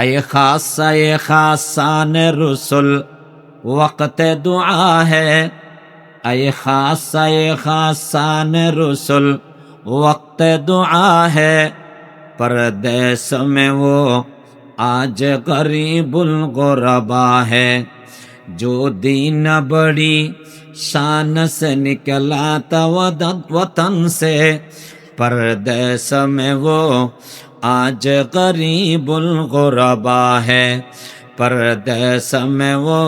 اے خاص، اے خاصان رسول وقت دعا ہے۔ اے خاص، اے خاصان رسول وقت دعا ہے۔ پردیس میں وہ آج غریب الغربا ہے۔ جو دین بڑی شان سے نکلا تھا وطن سے۔ پردیس میں وہ آج قریب الغربا ہے پردیس میں وہ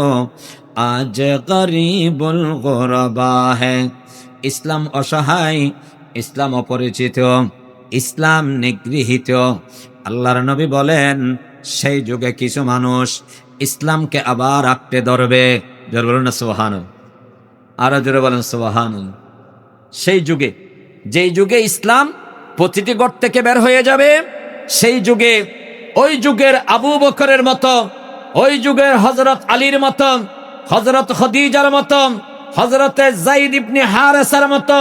আজ গরিবুল গোরবাহে ইসলাম অসহায় ইসলাম অপরিচিত ইসলাম নিগৃহীত আল্লাহর নবী বলেন, সেই যুগে কিছু মানুষ ইসলামকে আবার আপটে ধরবে। জোর বলুন না সোহান আরও জোরে বলেন সোহান সেই যুগে, যেই যুগে ইসলাম প্রতিটি গড় থেকে বের হয়ে যাবে সেই যুগে, ওই যুগের আবু বকরের মতো, ওই যুগের হজরত আলীর মতো হজরত খদিজার মতো হজরতে জাইদ ইবনে হারেসার মতো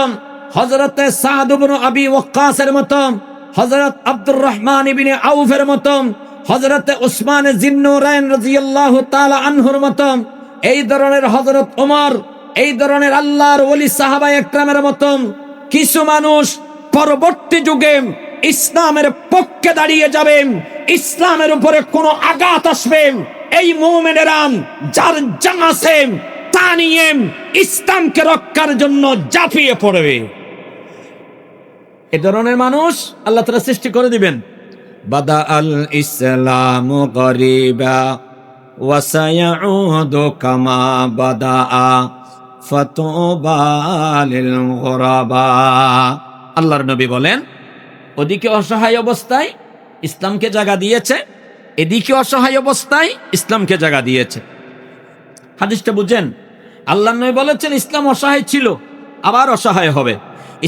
হজরতে সাদ ইবনে আবি ওকাসের মতো হজরত আব্দুর রহমান ইবনে আউফের মতো হজরতে উসমান জিন্নুরাইন রাদিয়াল্লাহু তাআলা আনহুর মতো, এই ধরনের হজরত ওমর, এই ধরনের আল্লাহর ওলি সাহাবা একরামের মতো, কিছু মানুষ পরবর্তী যুগে ইসলামের পক্ষে দাঁড়িয়ে যাবেন ইসলামের উপরে কোনো আঘাত আসবে। এই মোমেনেরাম যার জান আছে, তা নিয়ে ইসলামকে রক্ষার জন্য জাফিয়ে পড়বে। এ ধরনের মানুষ আল্লাহ তারা সৃষ্টি করে দিবেন। বাদা আল ইসলাম গরিবা কামা বাদা ফাতুবা লিল গুরাবা। আল্লাহর নবী বলেন ওদিকে অসহায় অবস্থায় ইসলামকে জায়গা দিয়েছে, এদিকে অসহায় অবস্থায় ইসলামকে জায়গা দিয়েছে। হাদিসটা বুঝেন? আল্লাহ নয় বলেছেন, ইসলাম অসহায় ছিল, আবার অসহায় হবে।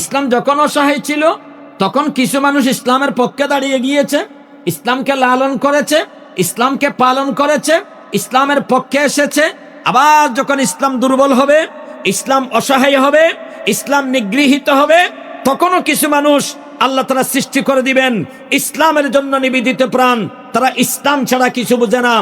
ইসলাম যখন অসহায় ছিল, তখন কিছু মানুষ ইসলামের পক্ষে দাঁড়িয়ে গিয়েছে, ইসলামকে লালন করেছে, ইসলামকে পালন করেছে, ইসলামের পক্ষে এসেছে। আবার যখন ইসলাম দুর্বল হবে, ইসলাম অসহায় হবে, ইসলাম নিগৃহীত হবে, তখনও কিছু মানুষ আল্লাহ তারা সৃষ্টি করে দিবেন। ইসলামের জন্য নিবেদিত প্রাণ। তারা ইসলাম ছাড়া কিছু বুঝে না।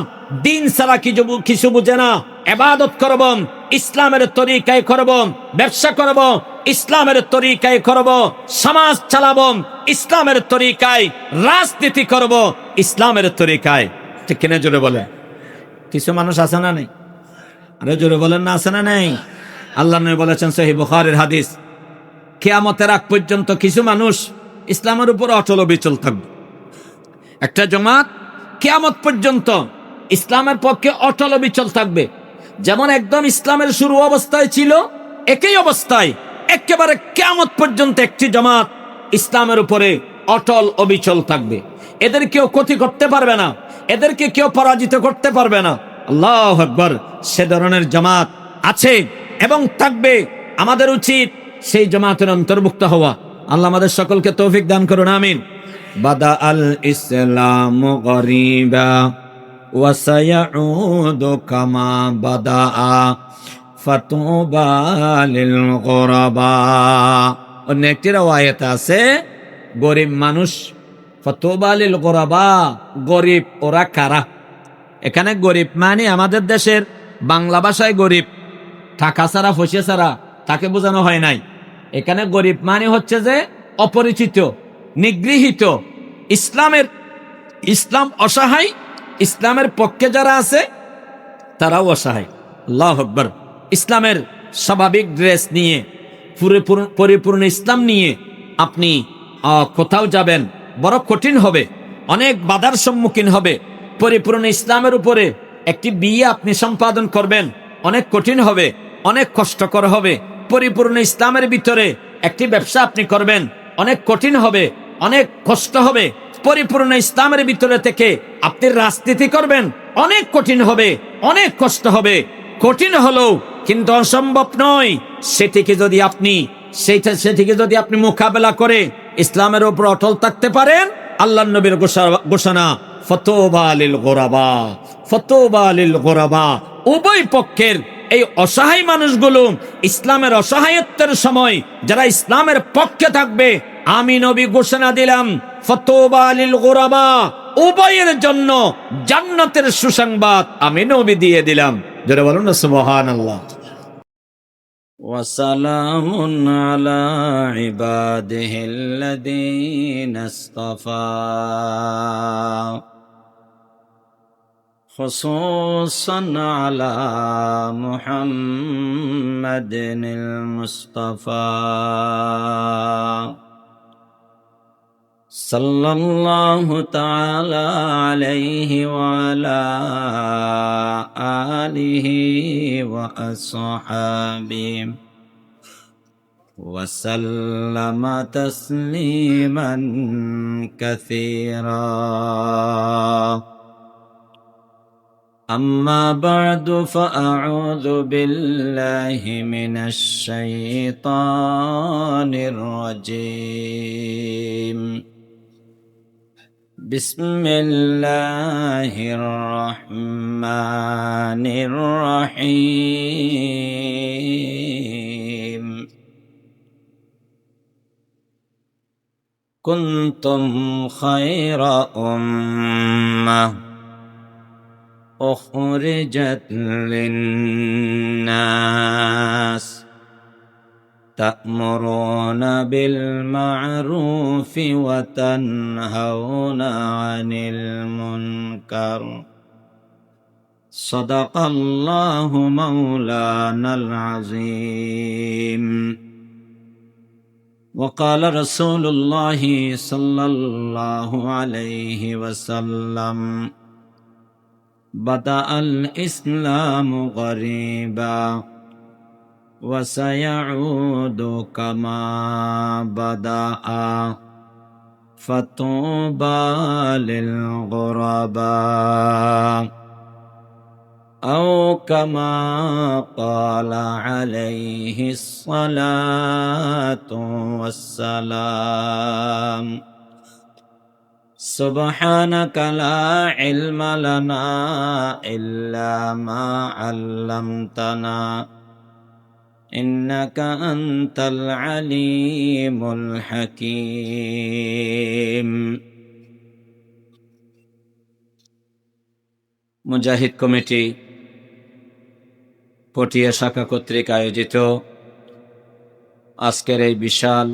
দিন ছাড়া কিছু কিছু বুঝে না। এবাদত করব। ইসলামের তরিকায় করব। ব্যবসা করব। ইসলামের তরিকায় করব। সমাজ চালাবো। ইসলামের তরিকায় রাজনীতি করব। ইসলামের তরিকায়। ঠিক কিনে জোরে বলে কিছু মানুষ আছে না নেই? আরে জোরে বলেন না, আছে না নেই? আল্লাহ বলেছেন সহি বুখারের হাদিস। কেয়ামতের আগ পর্যন্ত কিছু মানুষ ইসলামের উপর অচল বিচল থাকবে। একটা জমাত কেয়ামত পর্যন্ত ইসলামের পক্ষে অটল বিচল থাকবে। যেমন একদম ইসলামের শুরু অবস্থায় ছিল, একই অবস্থায় একেবারে কেয়ামত পর্যন্ত একটি জমাত ইসলামের উপরে অটল অবিচল থাকবে। এদের কেউ ক্ষতি করতে পারবে না, এদেরকে কেউ পরাজিত করতে পারবে না। আল্লাহ আকবর, সে ধরনের জামাত আছে এবং থাকবে। আমাদের উচিত সেই জামাতের অন্তর্ভুক্ত হওয়া। আল্লাহ আমাদের সকলকে তৌফিক দান করুন, আমিন। বাদা আল ইসলাম গরিবা কামা বাদা ফাতুবা লিল গুরাবা। অন্য একটি রাওয়ায়াত আছে, গরিব মানুষ, ফাতুবা লিল গুরাবা, গরিব ওরা কারা? এখানে গরিব মানে আমাদের দেশের বাংলা ভাষায় গরিব। টাকা ছাড়া ফসে ছাড়া, তাকে বোঝানো হয় নাই। এখানে গরিব মানে হচ্ছে যে অপরিচিত, নিগৃহীত। ইসলামের, ইসলাম অসহায়, ইসলামের পক্ষে যারা আছে, তারাও অসহায়। আল্লাহ আকবর। ইসলামের স্বাভাবিক ড্রেস নিয়ে পুরোপুর- পরিপূর্ণ ইসলাম নিয়ে আপনি কোথাও যাবেন, বড় কঠিন হবে, অনেক বাধার সম্মুখীন হবে। পরিপূর্ণ ইসলামের উপরে একটি বিয়ে আপনি সম্পাদন করবেন, অনেক কঠিন হবে, অনেক কষ্টকর হবে। পরিপূর্ণ ইসলামের ভিতরে একটি ব্যবসা আপনি করবেন, অনেক কঠিন হবে, অনেক কষ্ট হবে। পরিপূর্ণ ইসলামের ভিতরে থেকে আপনি রাজনীতি করবেন, অনেক কঠিন হবে, অনেক কষ্ট হবে। কঠিন হলেও কিন্তু অসম্ভব নয়, সেটিকে যদি আপনি, সেইটা, সেটিকে যদি আপনি মোকাবেলা করে ইসলামের উপর অটল থাকতে পারেন, আল্লাহ নবীর ঘোষা- ঘোষণা, ফতোবা আলিল গোরাবা, ফতোবা আলিল গোরাবা, উভয় পক্ষের এই অসহায় মানুষগুলো ইসলামের অসহায়ত্বের সময় যারা ইসলামের পক্ষে থাকবে আমি নবী ঘোষণা দিলাম ফতোবা আলিল গোরাবা উভয়ের জন্য জান্নাতের সুসংবাদ আমি নবী দিয়ে দিলাম যেটা বলুন না সুবহান আল্লাহ وسلام على عباده الذين اصطفى خصوصا على محمد المصطفى. صلى الله تعالى عليه وعلى آله وأصحابه وسلم تسليما كثيرا. أما بعد فأعوذ بالله من الشيطان الرجيم. بسم الله الرحمن الرحيم. كنتم خير أمة. أخرجت للناس تأمرون بالمعروف وتنهون عن المنكر. صدق الله مولانا العظيم. وقال رسول الله صلى الله عليه وسلم بدأ الإسلام غريبا وسيعود كما بدأ. فطوبى للغرباء أو كما قال عليه الصلاة والسلام. سبحانك لا علم لنا إلا ما علمتنا إنك أنت العليم الحكيم মুজাহিদ কমিটি পটিয়া শাখা কর্তৃক আয়োজিত আজকের এই বিশাল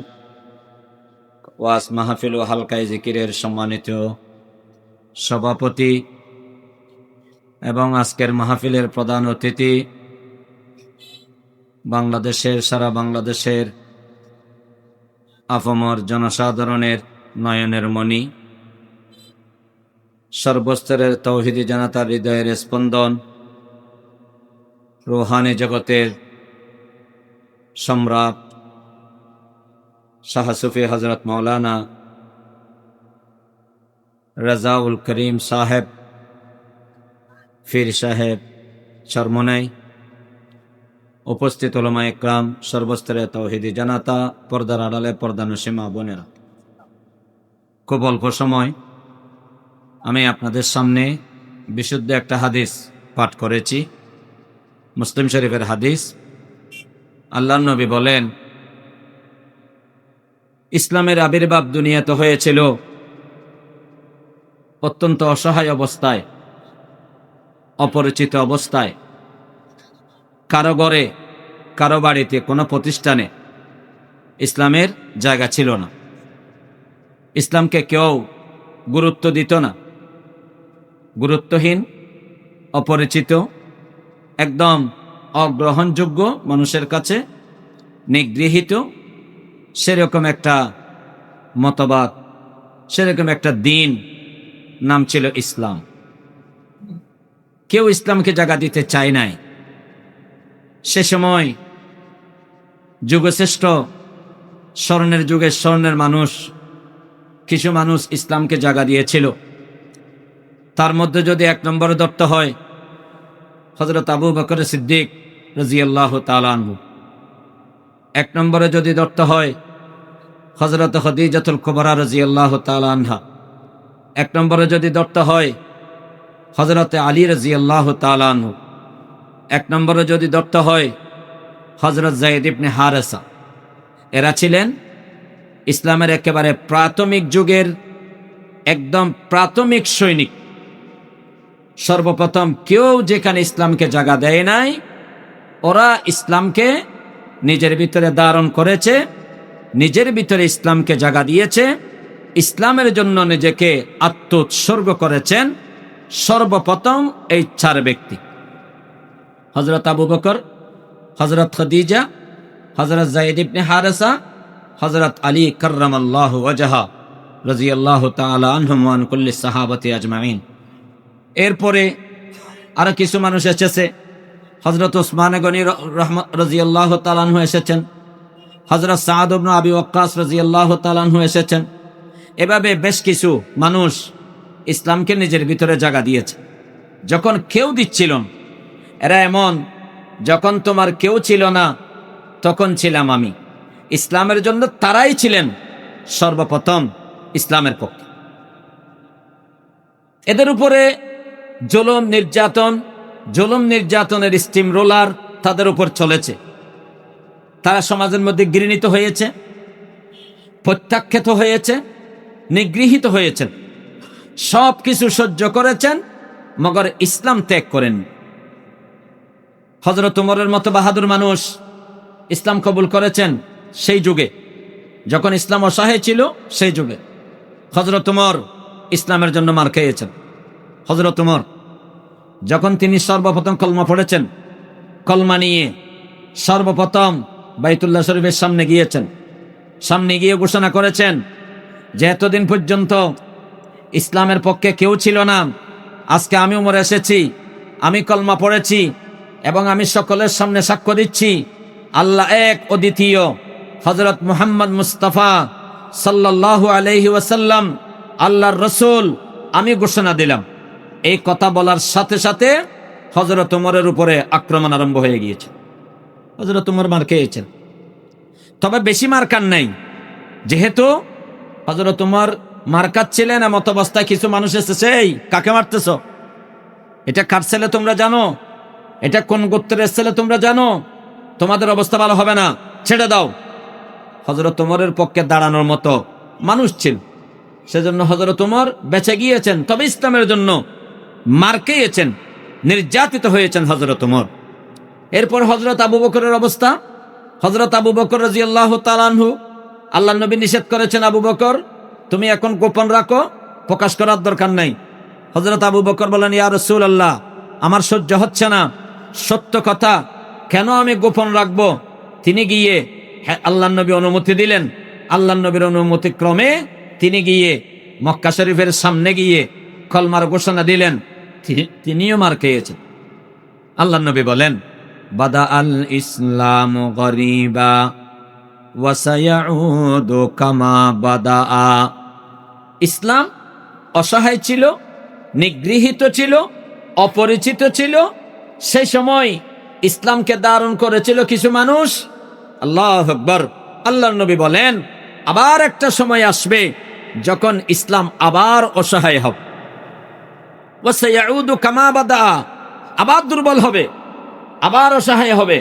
ওয়াজ মাহফিল ও হালকাই জিকিরের সম্মানিত সভাপতি এবং আজকের মাহফিলের প্রধান অতিথি বাংলাদেশের, সারা বাংলাদেশের আফমর জনসাধারণের নয়নের মণি, সর্বস্তরের তৌহিদি জনতার হৃদয়ের স্পন্দন, রুহানি জগতের সম্রাট শাহ সুফি হজরত মৌলানা রাজাউল করিম সাহেব, ফির সাহেব চরমনাই, উপস্থিত ওলমা একরাম সর্বস্তরে তৌহিদি জানাতা, পর্দার আড়ালে পর্দানুসীমা বোনেরা। খুব অল্প সময় আমি আপনাদের সামনে বিশুদ্ধ একটা হাদিস পাঠ করেছি, মুসলিম শরীফের হাদিস। আল্লাহ নবী বলেন ইসলামের আবির্ভাব দুনিয়াতে হয়েছিল। অত্যন্ত অসহায় অবস্থায়, অপরিচিত অবস্থায়। কারও ঘরে, কারও বাড়িতে, কোনো প্রতিষ্ঠানে ইসলামের জায়গা ছিল না। ইসলামকে কেউ গুরুত্ব দিত না। গুরুত্বহীন, অপরিচিত, একদম অগ্রহণযোগ্য মানুষের কাছে নিগৃহীত সেরকম একটা মতবাদ, সেরকম একটা দিন নাম ছিল ইসলাম। কেউ ইসলামকে জায়গা দিতে চায় নাই। সে সময় যুগশ্রেষ্ঠ, স্বর্ণের যুগে স্বর্ণের মানুষ, কিছু মানুষ ইসলামকে জায়গা দিয়েছিল। তার মধ্যে যদি এক নম্বরে দত্ত হয় হজরত আবু বকর সিদ্দিক রাজিয়াল্লাহ তালানহু এক নম্বরে যদি দত্ত হয় হজরত হদিজাতুল কুবরা রাজিয়াল্লাহ তালানহা এক নম্বরে যদি দত্ত হয় হজরত আলী রাজিয়াল্লাহ তালানহু এক নম্বরে যদি দত্ত হয় হজরত জাইদ ইবনে হারেসা। এরা ছিলেন ইসলামের একেবারে প্রাথমিক যুগের একদম প্রাথমিক সৈনিক। সর্বপ্রথম কেউ যেখানে ইসলামকে জায়গা দেয় নাই, ওরা ইসলামকে নিজের ভিতরে ধারণ করেছে। নিজের ভিতরে ইসলামকে জাগা দিয়েছে, ইসলামের জন্য নিজেকে আত্মোৎসর্গ করেছেন সর্বপ্রথম এই চার ব্যক্তি। হজরত আবু বকর হজরত খদিজা হজরত জাইদ ইবনে হারেসা হজরত আলী করম আল্লাহ ওজাহা রাজি আল্লাহ তালহমান কুল্লি সাহাবতী আজমাইন। এরপরে আরও কিছু মানুষ এসেছে হজরত ওসমান গনি রাজি আল্লাহ তালানহু এসেছেন। হজরত সাদ আবি ওক্কাস রাজি আল্লাহ তালানহু এসেছেন। এভাবে বেশ কিছু মানুষ ইসলামকে নিজের ভিতরে জায়গা দিয়েছে। যখন কেউ দিচ্ছিল এরা এমন, যখন তোমার কেউ ছিল না, তখন ছিলাম আমি। ইসলামের জন্য তারাই ছিলেন সর্বপ্রথম ইসলামের পক্ষে। এদের উপরে জুলুম, নির্যাতন, জুলুম, নির্যাতনের স্টিম রোলার তাদের উপর চলেছে। তারা সমাজের মধ্যে গৃহীত হয়েছে, প্রত্যাখ্যাত হয়েছে, নিগৃহীত হয়েছেন সব কিছু সহ্য করেছেন, মগর ইসলাম ত্যাগ করেন। হজরত উমরের মতো বাহাদুর মানুষ ইসলাম কবুল করেছেন সেই যুগে। যখন ইসলাম অসহায় ছিল সেই যুগে। হজরত উমর ইসলামের জন্য মার খেয়েছেন। হজরত উমর, যখন তিনি সর্বপ্রথম কলমা পড়েছেন, কলমা নিয়ে সর্বপ্রথম বাইতুল্লাহ শরীফের সামনে গিয়েছেন। সামনে গিয়ে ঘোষণা করেছেন যে এতদিন পর্যন্ত ইসলামের পক্ষে কেউ ছিল না। আজকে আমি উমর এসেছি, আমি কলমা পড়েছি এবং আমি সকলের সামনে সাক্ষ্য দিচ্ছি। আল্লাহ এক অদ্বিতীয় হজরত মুহাম্মদ মুস্তাফা সাল্লাল্লাহু আলহি ওয়াসাল্লাম, আল্লাহর রসুল, আমি ঘোষণা দিলাম। এই কথা বলার সাথে সাথে হজরত উমরের উপরে আক্রমণ আরম্ভ হয়ে গিয়েছে। হজরত উমর মার খেয়েছেন। তবে বেশি মার কান নাই। যেহেতু হজরত উমর মার কাচ্ছিলেন এমত অবস্থায় কিছু মানুষ এসেছে, এই, কাকে মারতেছ? এটা কার ছেলে তোমরা জানো? এটা কোন গোত্রের ছেলে তোমরা জানো? তোমাদের অবস্থা ভালো হবে না, ছেড়ে দাও। হজরত উমরের পক্ষে দাঁড়ানোর মতো মানুষ ছিল। সেজন্য হজরত উমর বেঁচে গিয়েছেন, তবে ইসলামের জন্য মার খেয়েছেন, নির্যাতিত হয়েছেন হজরত উমর। এরপর হজরত আবু বকরের অবস্থা। হজরত আবু বকর রাজি আল্লাহ তালানহু আল্লাহ নবী নিষেধ করেছেন, আবু বকর, তুমি এখন গোপন রাখো, প্রকাশ করার দরকার নাই। হজরত আবু বকর বলেন, ইয়া রসুল আল্লাহ আমার সহ্য হচ্ছে না। সত্য কথা, কেন আমি গোপন রাখব? তিনি গিয়ে আল্লাহ নবী অনুমতি দিলেন। আল্লাহ নবীর অনুমতি ক্রমে তিনি গিয়ে মক্কা শরীফের সামনে গিয়ে কলমার ঘোষণা দিলেন। তিনিও মার খেয়েছেন। আল্লাহ নবী বলেন বাদা আল ইসলাম গরিবা ওয়াসায়াউদু কামা বাদা ইসলাম অসহায় ছিল, নিগৃহীত ছিল, অপরিচিত ছিল। সেই সময় ইসলামকে ধারণ করেছিল কিছু মানুষ। আল্লাহ আকবর আল্লাহ নবী বলেন, আবার একটা সময় আসবে যখন ইসলাম আবার অসহায় হবে। কামা বাদা আবার দুর্বল হবে। আবার অসহায় হবে।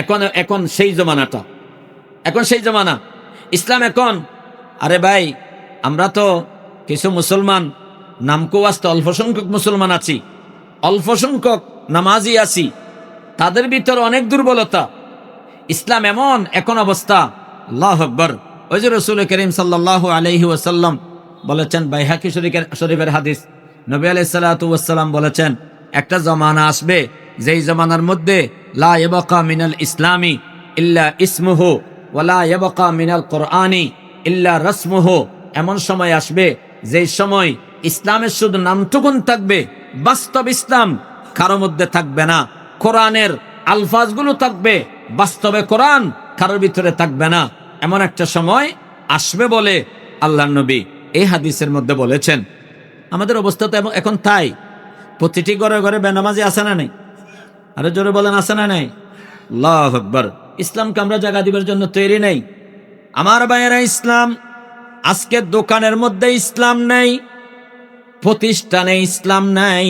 এখন এখন সেই জমানাটা। এখন সেই জমানা। ইসলাম এখন, আরে ভাই, আমরা তো কিছু মুসলমান, নামকো আসতে অল্প সংখ্যক মুসলমান আছি। অল্প সংখ্যক নামাজি আছি। তাদের ভিতর অনেক দুর্বলতা। ইসলাম এমন এখন অবস্থা। আল্লাহ আকবর। ওই যে রসুল করিম সাল্লাহ আলহি ওয়াসাল্লাম বলেছেন, বাইহাকি শরীফের শরীফের হাদিস। নবী আলাইসাল্লাম বলেছেন একটা জমানা আসবে, যেই জমানার মধ্যে লা ইবকা মিনাল ইসলামী ইল্লা ইসমুহু ওয়ালা ইবকা মিনাল কোরআনি ইল্লা রসমুহু। এমন সময় আসবে, যেই সময় ইসলামের শুধু নামটুকুন থাকবে, বাস্তব ইসলাম কারও মধ্যে থাকবে না। কোরআনের আলফাজগুলো থাকবে, বাস্তবে কোরআন কারোর ভিতরে থাকবে না। এমন একটা সময় আসবে বলে আল্লাহ নবী এই হাদিসের মধ্যে বলেছেন। আমাদের অবস্থা তো এখন তাই। প্রতিটি ঘরে ঘরে বেনামাজি আছে না নেই? আরও জোরে বলেন, আছে না নেই? ইসলামকে আমরা জায়গা দিবার জন্য তৈরি নেই। আমার ভাইয়েরা, ইসলাম আজকের দোকানের মধ্যে ইসলাম নেই, প্রতিষ্ঠানে ইসলাম নাই,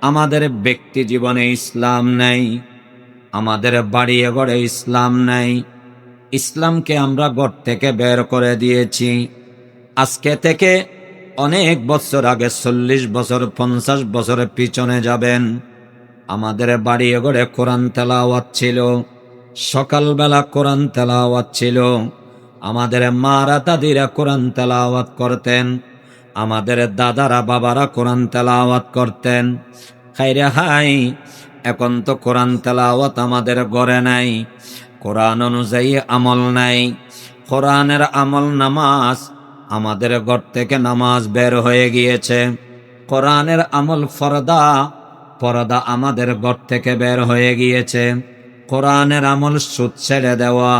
আমাদের ব্যক্তি জীবনে ইসলাম নাই, আমাদের বাড়ি ঘরে ইসলাম নাই। ইসলামকে আমরা ঘর থেকে বের করে দিয়েছি। আজকে থেকে অনেক বছর আগে চল্লিশ বছর, পঞ্চাশ বছরের পিছনে যাবেন। আমাদের বাড়ি ঘরে কোরআন তেলাওয়াত ছিল। সকালবেলা কোরআন তেলাওয়াত ছিল। আমাদের মারা দাদিরা কোরআন তেলাওয়াত করতেন। আমাদের দাদারা বাবারা কোরআন তেলাওয়াত করতেন। খাইরে হাই, এখন তো কোরআন তেলাওয়াত আমাদের গড়ে নাই। কোরআন অনুযায়ী আমল নাই। কোরআনের আমল নামাজ আমাদের ঘর থেকে নামাজ বের হয়ে গিয়েছে। কোরআনের আমল ফরদা পরদা আমাদের ঘর থেকে বের হয়ে গিয়েছে। কোরআনের আমল সুদ ছেড়ে দেওয়া,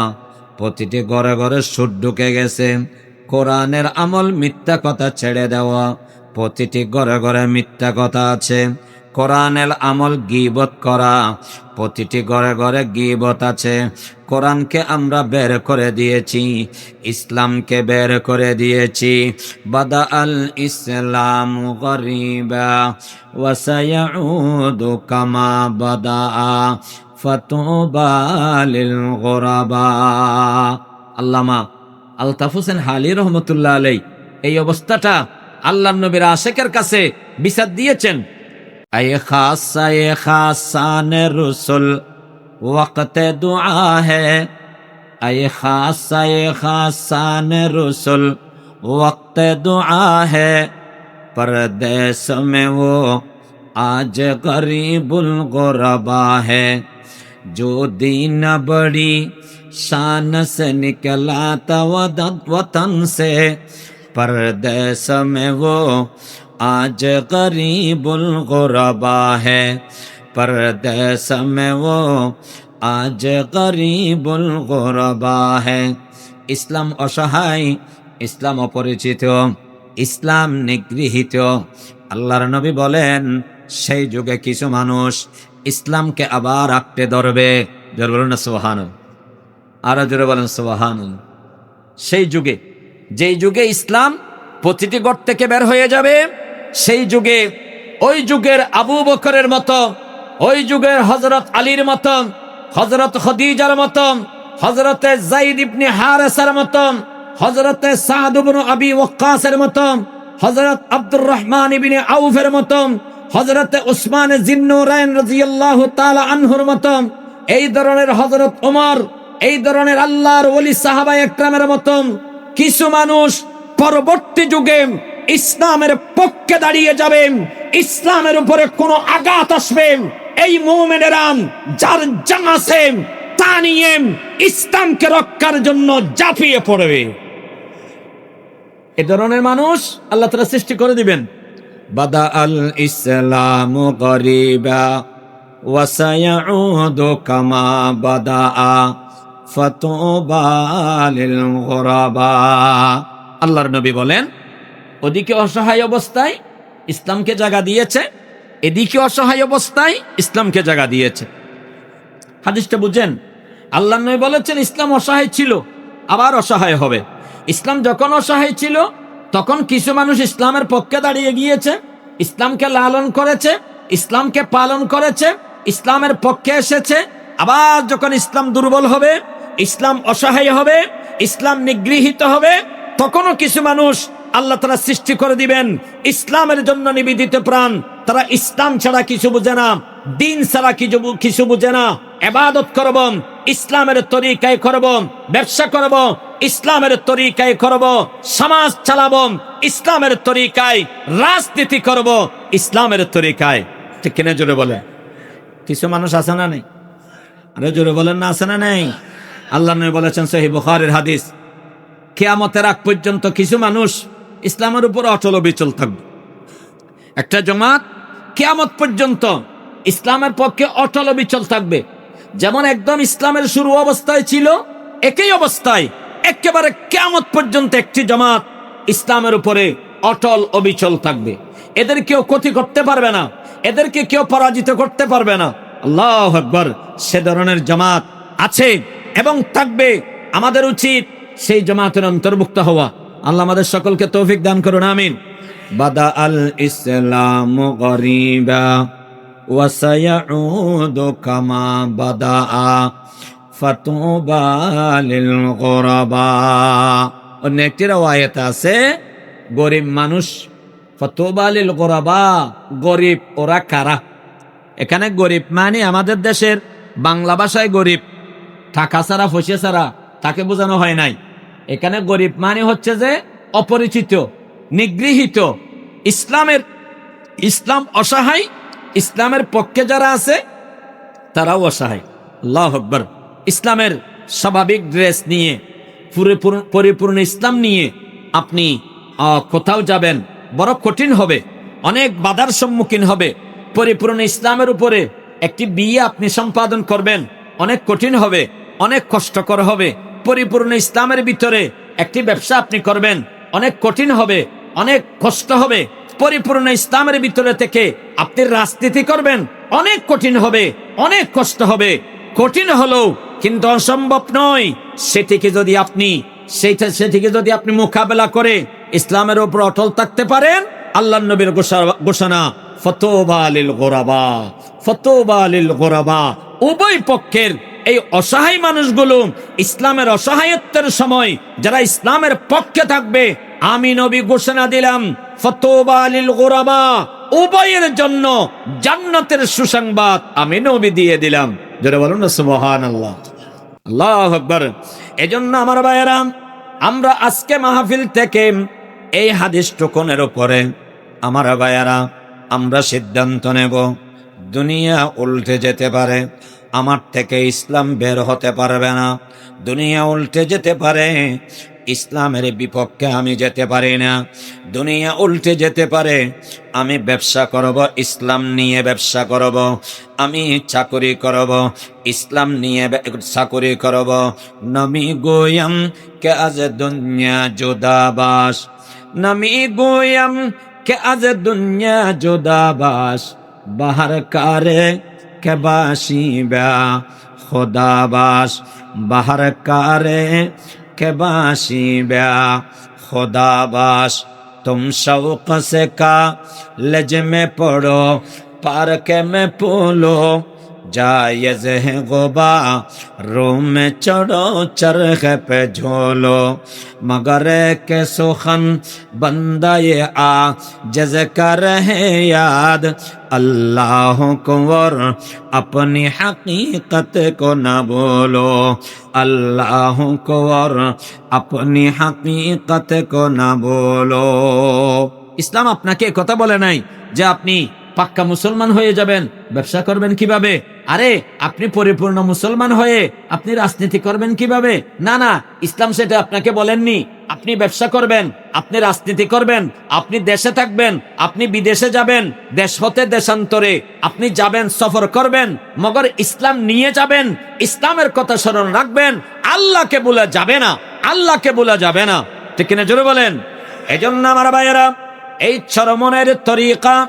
প্রতিটি ঘরে ঘরে সুদ ঢুকে গেছে। কোরআনের আমল মিথ্যা কথা ছেড়ে দেওয়া, প্রতিটি ঘরে ঘরে মিথ্যা কথা আছে। কোরআনের আমল গিবত করা। প্রতিটি ঘরে ঘরে গিবত আছে। কোরআনকে আমরা বের করে দিয়েছি, ইসলামকে বের করে দিয়েছি। বাদা আল ইসলাম গরিবা ওয়াসায়াউদু কামা বাদা ফাতুবা লিল গুরাবা। আল্লামা আলতাফ হোসেন হালি রহমতুল্লাহ আলাই এই অবস্থাটা আল্লাহ নবীর আশেকের কাছে বিচার দিয়েছেন। اے خاصا اے خاصان رسول وقت دعا ہے اے خاصا اے خاصان رسول وقت دعا ہے پردیس میں وہ آج غریب الغربا ہے جو دین بڑی شان سے نکلا تو وطن سے پردیس میں وہ آج قریب الغربا ہے پردیس میں وہ আজ গরিবুল গোরবাহে ইসলাম অসহায় ইসলাম অপরিচিত ইসলাম নিগৃহীত আল্লাহর নবী বলেন সেই যুগে কিছু মানুষ ইসলামকে আবার আপটে ধরবে। জোর বলুন না সোহান আরও জোরে বলেন সোহান সেই যুগে, যেই যুগে ইসলাম প্রতিটি গড় থেকে বের হয়ে যাবে সেই যুগে, ওই যুগের আবু বকরের মতো, ওই যুগের হজরত আলীর মতো হজরত খদিজার মতো হজরতে জাইদ ইবনে হারেসার মতো হজরতে সাদ আবি ওকাসের মতো হজরত আব্দুর রহমান ইবনে আউফের মতো হজরতে উসমান জিন্নুরাইন রাদিয়াল্লাহু তাআলা আনহুর মতো, এই ধরনের হজরত ওমর, এই ধরনের আল্লাহর ওলি সাহাবা একরামের মতো, কিছু মানুষ পরবর্তী যুগে ইসলামের পক্ষে দাঁড়িয়ে যাবেন ইসলামের উপরে কোনো আঘাত আসবে। এই মোমেনেরা যার জান তা নিয়ে ইসলামকে রক্ষার জন্য জাপিয়ে পড়বে। এ ধরনের মানুষ আল্লাহ তারা সৃষ্টি করে দিবেন। বাদা আল ইসলাম গরিবা কামা বাদা ফাতুবা লিল গুরাবা। আল্লাহর নবী বলেন ওদিকে অসহায় অবস্থায় ইসলামকে জায়গা দিয়েছে, এদিকে অসহায় অবস্থায় ইসলামকে জায়গা দিয়েছে। হাদিসটা বুঝেন, আল্লাহ নয় বলেছেন, ইসলাম অসহায় ছিল, আবার অসহায় হবে। ইসলাম যখন অসহায় ছিল, তখন কিছু মানুষ ইসলামের পক্ষে দাঁড়িয়ে গিয়েছে, ইসলামকে লালন করেছে, ইসলামকে পালন করেছে, ইসলামের পক্ষে এসেছে, আবার যখন ইসলাম দুর্বল হবে, ইসলাম অসহায় হবে, ইসলাম নিগৃহীত হবে, তখনও কিছু মানুষ আল্লাহ তারা সৃষ্টি করে দিবেন। ইসলামের জন্য নিবেদিত প্রাণ। তারা ইসলাম ছাড়া কিছু বুঝে না। দিন ছাড়া কিছু কিছু বুঝে না। এবাদত করব। ইসলামের তরিকায় করব। ব্যবসা করব। ইসলামের তরিকায় করব। সমাজ চালাবো। ইসলামের তরিকায় রাজনীতি করব। ইসলামের তরিকায়। ঠিক কিনা জোরে বলে? কিছু মানুষ আছে না নেই? আরে জোরে বলেন না, আছে না নেই? আল্লাহ বলেছেন সহি বুখারের হাদিস। কেয়ামতের আগ পর্যন্ত কিছু মানুষ ইসলামের উপর অচল বিচল থাকবে। একটা জমাত কেয়ামত পর্যন্ত ইসলামের পক্ষে অটল বিচল থাকবে। যেমন একদম ইসলামের শুরু অবস্থায় ছিল, একই অবস্থায় একেবারে কেয়ামত পর্যন্ত একটি জমাত ইসলামের উপরে অটল অবিচল থাকবে। এদের কেউ ক্ষতি করতে পারবে না, এদেরকে কেউ পরাজিত করতে পারবে না। আল্লাহ আকবর, সে ধরনের জামাত আছে এবং থাকবে। আমাদের উচিত সেই জামাতের অন্তর্ভুক্ত হওয়া। আল্লাহ আমাদের সকলকে তৌফিক দান করুন, আমিন। বাদা আল ইসলাম গরিবা ওয়াসায়াউদু কামা বাদা ফাতুবা লিল গুরাবা। অন্য একটি রাওয়ায়াতে আছে, গরিব মানুষ ফতোবালিল গোরাবা, গরিব ওরা কারা? এখানে গরিব মানে আমাদের দেশের বাংলা ভাষায় গরিব। টাকা ছাড়া, ফসে ছাড়া, তাকে বোঝানো হয় নাই। এখানে গরিব মানে হচ্ছে যে অপরিচিত, নিগৃহীত। ইসলামের, ইসলাম অসহায়, ইসলামের পক্ষে যারা আছে, তারাও অসহায়। আল্লাহ আকবর। ইসলামের স্বাভাবিক ড্রেস নিয়ে পরিপূর্ণ ইসলাম নিয়ে আপনি কোথাও যাবেন, বড় কঠিন হবে, অনেক বাধার সম্মুখীন হবে। পরিপূর্ণ ইসলামের উপরে একটি বিয়ে আপনি সম্পাদন করবেন, অনেক কঠিন হবে, অনেক কষ্টকর হবে। পরিপূর্ণ ইসলামের ভিতরে একটি ব্যবসা আপনি করবেন। অনেক কঠিন হবে, অনেক কষ্ট হবে। পরিপূর্ণ ইসলামের ভিতরে থেকে আপনি রাজনীতি করবেন। অনেক কঠিন হবে, অনেক কষ্ট হবে। কঠিন হলেও কিন্তু অসম্ভব নয়, সেটিকে যদি আপনি সেইটা সেটিকে যদি আপনি মোকাবেলা করে ইসলামের উপর অটল থাকতে পারেন আল্লাহ নবীর ঘোষা- ঘোষণা ফতোবালিল গোরাবা ফতোবালিল গোরাবা, উভয় পক্ষের এই অসহায় মানুষগুলো ইসলামের অসহায়ত্বের সময় যারা ইসলামের পক্ষে থাকবে, আমি নবী ঘোষণা দিলাম ফতোবালিল গোরাবা, উভয়ের জন্য জান্নাতের সুসংবাদ আমি নবী দিয়ে দিলাম। সুবহান আল্লাহ আল্লাহ আকবর। এজন্য আমার ভাইয়েরা, আমরা আজকে মাহফিল থেকে এই হাদিস টুকনের উপরে, আমার ভাইয়েরা, আমরা সিদ্ধান্ত নেব, দুনিয়া উল্টে যেতে পারে। আমার থেকে ইসলাম বের হতে পারবে না। দুনিয়া উল্টে যেতে পারে, ইসলামের বিপক্ষে আমি যেতে পারি না। দুনিয়া উল্টে যেতে পারে, আমি ব্যবসা করব, ইসলাম নিয়ে ব্যবসা করব, আমি চাকরি করব, ইসলাম নিয়ে চাকরি করব। নমি গোয়াম কে আজ দুনিয়া জুদাবাস। নমি গোয়াম কে আজ দুনিয়া জুদাবাস। বাহার কারে কেবাসি বা খোদাবাস বাহার কারে কেবাসি বা খোদাবাস তুম শৌক সে কা লেজ মে পড়ো পার্ক মে পোলো। जायज है गोबा रूम में चढ़ो चरख पे झोलो मगर के सुखन बंदा ये आ जज कर है याद अल्लाह को और अपनी हकीकत को न बोलो अल्लाह को और अपनी हकीकत को न बोलो ইসলাম আপনাকে এ কথা বলে নাই যে আপনি পাক্কা মুসলমান হয়ে যাবেন। ব্যবসা করবেন কীভাবে? আরে, আপনি পরিপূর্ণ মুসলমান হয়ে আপনি রাজনীতি করবেন কীভাবে? না না, ইসলাম সেটা আপনাকে বলেননি। আপনি ব্যবসা করবেন, আপনি রাজনীতি করবেন, আপনি দেশে থাকবেন, আপনি বিদেশে যাবেন, দেশ হতে দেশান্তরে। আপনি যাবেন, সফর করবেন, মগর ইসলাম নিয়ে যাবেন, ইসলামের কথা স্মরণ রাখবেন, আল্লাহকে বলে যাবে না, আল্লাহকে বলে যাবে না। ঠিক কিনা জোরে বলেন? এই এজন্য আমার ভাইয়েরা, এই চরমনের তরিকা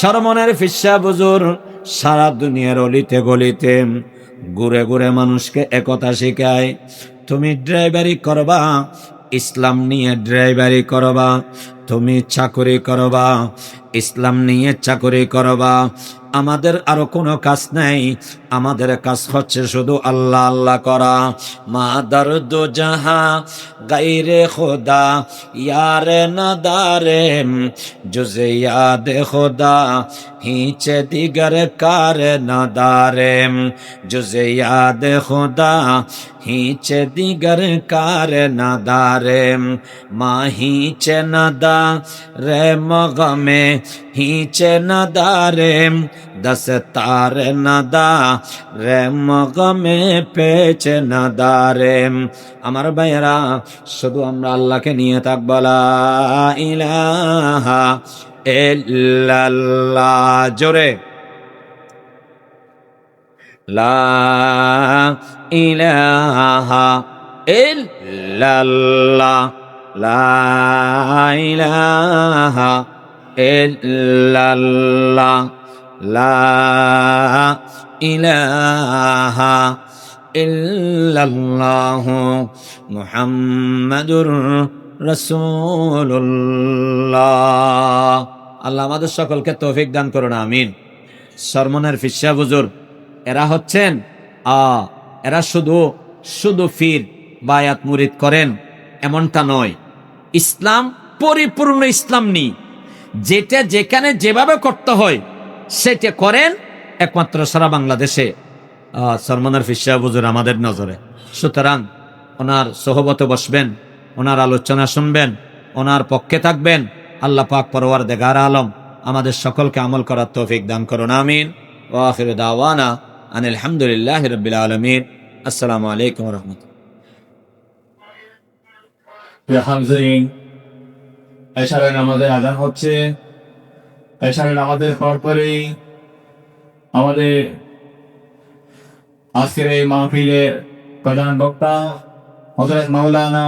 চরমনের ফিসা বুজুর, সারা দুনিয়ার অলিতে গলিতে ঘুরে ঘুরে মানুষকে একতা শেখায়, তুমি ড্রাইভারি করবা, ইসলাম নিয়ে ড্রাইভারি করবা তুমি চাকরি করবা, ইসলাম নিয়ে চাকরি করবা, আমাদের আরও কোনো কাজ নেই। আমাদের কাজ হচ্ছে শুধু আল্লাহ আল্লাহ করা। মা দর্দ জাহা, গাইরে খোদা, ইয়ারে না নাদারে জুজে ইয়াদ খোদা, হিচে দিগর কার নাদারে জুজে ইয়াদ খোদা, হিচে দিগর কার নাদারে মা হিচে নদা রে মগমে হিচে নদারে দস তার নদা রে মগমে পেছে নদারে আমার ভাইয়েরা শুধু আমরা আল্লাহকে নিয়ে থাকব ইলাহা ইল্লাল্লাহ জোরে লা ইলাহা ইল্লাল্লাহ লা ইলাহা ইল্লাল্লাহ, লা ইলাহা ইল্লাল্লাহ মুহাম্মাদুর রাসূলুল্লাহ। আল্লাহ আমাদের সকলকে তৌফিক দান করুন, আমিন। সরমনের ফিসা বুজুর এরা হচ্ছেন, আ, এরা শুধু শুধু ফির বায়াত মুরিদ করেন, এমনটা নয়। ইসলাম পরিপূর্ণ ইসলাম নেই। যেটা যেখানে যেভাবে করতে হয় সেটা করেন একমাত্র সারা বাংলাদেশে। আহ, সলমানের ফিসা বুজুর আমাদের নজরে। সুতরাং ওনার সহবতে বসবেন ওনার আলোচনা শুনবেন ওনার পক্ষে থাকবেন। আল্লাহ পাক পরওয়ার দেগার আলম আমাদের সকলকে আমল করার তৌফিক দান করুন আমিন। ও আখির দাওয়ানা আনিল রবিল আলমিন। আসসালামু আলাইকুম রহমতুল্লাহ। প্রিয় হামজরিন আমাদের আদান হচ্ছে। এছাড়া আমাদের পর পরেই আমাদের আজকের এই মাহফিলের প্রধান বক্তা হজরত মাওলানা